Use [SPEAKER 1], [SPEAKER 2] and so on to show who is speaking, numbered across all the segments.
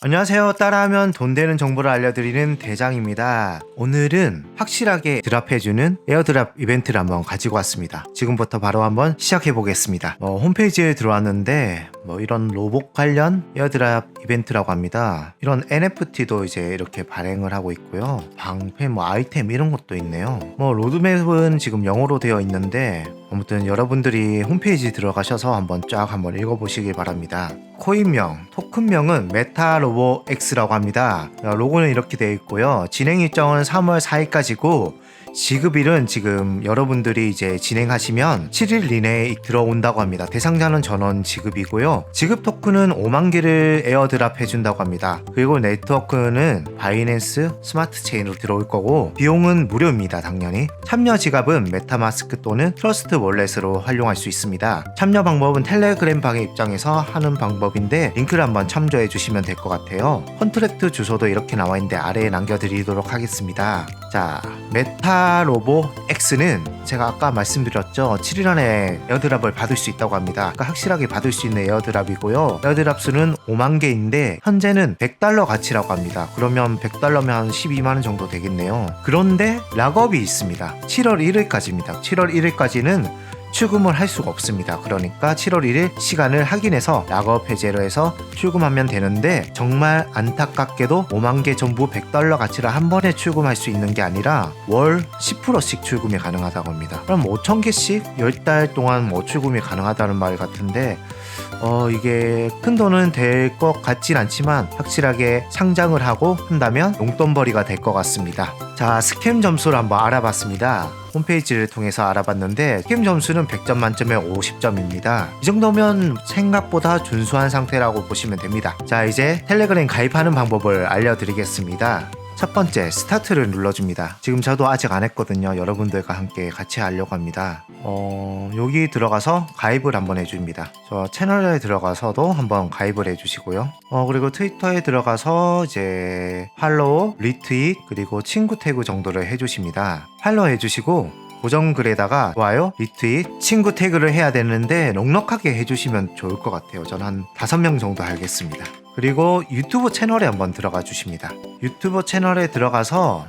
[SPEAKER 1] 안녕하세요. 따라하면 돈 되는 정보를 알려드리는 대장입니다. 오늘은 확실하게 드랍해주는 에어드랍 이벤트를 한번 가지고 왔습니다. 지금부터 바로 한번 시작해 보겠습니다. 어, 홈페이지에 들어왔는데 뭐 이런 로봇 관련 에어드랍 이벤트라고 합니다. 이런 NFT도 이제 이렇게 발행을 하고 있고요. 방패, 뭐 아이템 이런 것도 있네요. 뭐 로드맵은 지금 영어로 되어 있는데 아무튼 여러분들이 홈페이지 들어가셔서 한번 쫙 한번 읽어보시길 바랍니다. 코인명, 토큰명은 메타로보 X라고 합니다. 어, 로고는 이렇게 되어 있고요. 진행 일정은 3월 4일까지고 지급일은 지금 여러분들이 이제 진행하시면 7일 이내에 들어온다고 합니다. 대상자는 전원 지급이고요. 지급 토큰은 5만 개를 에어드랍 해준다고 합니다. 그리고 네트워크는 바이낸스 스마트 체인으로 들어올 거고 비용은 무료입니다. 당연히 참여 지갑은 메타마스크 또는 트러스트 월렛으로 활용할 수 있습니다. 참여 방법은 텔레그램 방의 입장에서 하는 방법인데 링크를 한번 참조해 주시면 될 것 같아요. 컨트랙트 주소도 이렇게 나와 있는데 아래에 남겨드리도록 하겠습니다. 자, 메타 로보 X는 제가 아까 말씀드렸죠. 7일 안에 에어드랍을 받을 수 있다고 합니다. 그러니까 확실하게 받을 수 있는 에어드랍이고요. 에어드랍 수는 5만 개인데 현재는 100달러 가치라고 합니다. 그러면 100달러면 한 12만 원 정도 되겠네요. 그런데 락업이 있습니다. 7월 1일까지입니다. 7월 1일까지는 출금을 할 수가 없습니다. 그러니까 7월 1일 시간을 확인해서 락업 해제로 해서 출금하면 되는데 정말 안타깝게도 5만 개 전부 100달러 가치를 한 번에 출금할 수 있는 게 아니라 월 10%씩 출금이 가능하다고 합니다. 그럼 5천 개씩 10달 동안 뭐 출금이 가능하다는 말 같은데 어 이게 큰 돈은 될 것 같진 않지만 확실하게 상장을 하고 한다면 용돈벌이가 될 것 같습니다. 자 스캠 점수를 한번 알아봤습니다. 홈페이지를 통해서 알아봤는데 스캠 점수는 100점 만점에 50점입니다. 이 정도면 생각보다 준수한 상태라고 보시면 됩니다. 자 이제 텔레그램 가입하는 방법을 알려드리겠습니다. 첫 번째 스타트를 눌러줍니다. 지금 저도 아직 안 했거든요. 여러분들과 함께 같이 하려고 합니다. 어, 여기 들어가서 가입을 한번 해줍니다. 저 채널에 들어가서도 한번 가입을 해주시고요. 어, 그리고 트위터에 들어가서 이제 팔로우, 리트윗, 그리고 친구 태그 정도를 해주십니다. 팔로우 해주시고 고정 글에다가 좋아요, 리트윗, 친구 태그를 해야 되는데 넉넉하게 해주시면 좋을 것 같아요. 저는 한 5명 정도 하겠습니다. 그리고 유튜브 채널에 한번 들어가 주십니다. 유튜브 채널에 들어가서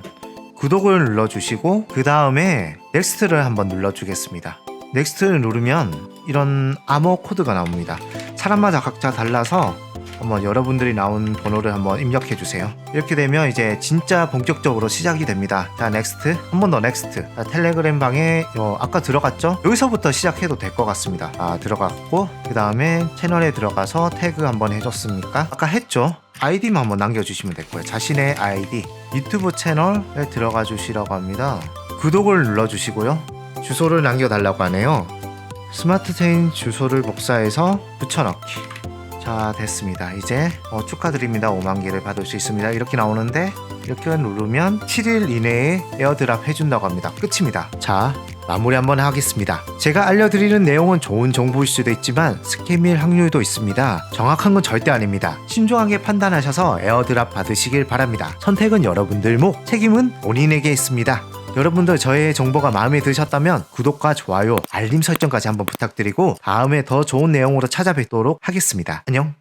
[SPEAKER 1] 구독을 눌러주시고 그 다음에 넥스트를 한번 눌러주겠습니다. 넥스트를 누르면 이런 암호 코드가 나옵니다. 사람마다 각자 달라서 한번 여러분들이 나온 번호를 한번 입력해 주세요. 이렇게 되면 이제 진짜 본격적으로 시작이 됩니다. 자, 넥스트. 한 번 더 넥스트. 자, 텔레그램 방에 어, 아까 들어갔죠? 여기서부터 시작해도 될 것 같습니다. 아, 들어갔고 그 다음에 채널에 들어가서 태그 한번 해줬습니까? 아까 했죠? 아이디만 한번 남겨주시면 될 거예요. 자신의 아이디. 유튜브 채널에 들어가 주시라고 합니다. 구독을 눌러주시고요. 주소를 남겨달라고 하네요. 스마트 체인 주소를 복사해서 붙여넣기. 자 됐습니다. 이제 어, 축하드립니다. 5만 개를 받을 수 있습니다. 이렇게 나오는데 이렇게 누르면 7일 이내에 에어드랍 해준다고 합니다. 끝입니다. 자 마무리 한번 하겠습니다. 제가 알려드리는 내용은 좋은 정보일 수도 있지만 스캠일 확률도 있습니다. 정확한 건 절대 아닙니다. 신중하게 판단하셔서 에어드랍 받으시길 바랍니다. 선택은 여러분들 목 책임은 본인에게 있습니다 여러분들 저의 정보가 마음에 드셨다면 구독과 좋아요, 알림 설정까지 한번 부탁드리고 다음에 더 좋은 내용으로 찾아뵙도록 하겠습니다. 안녕.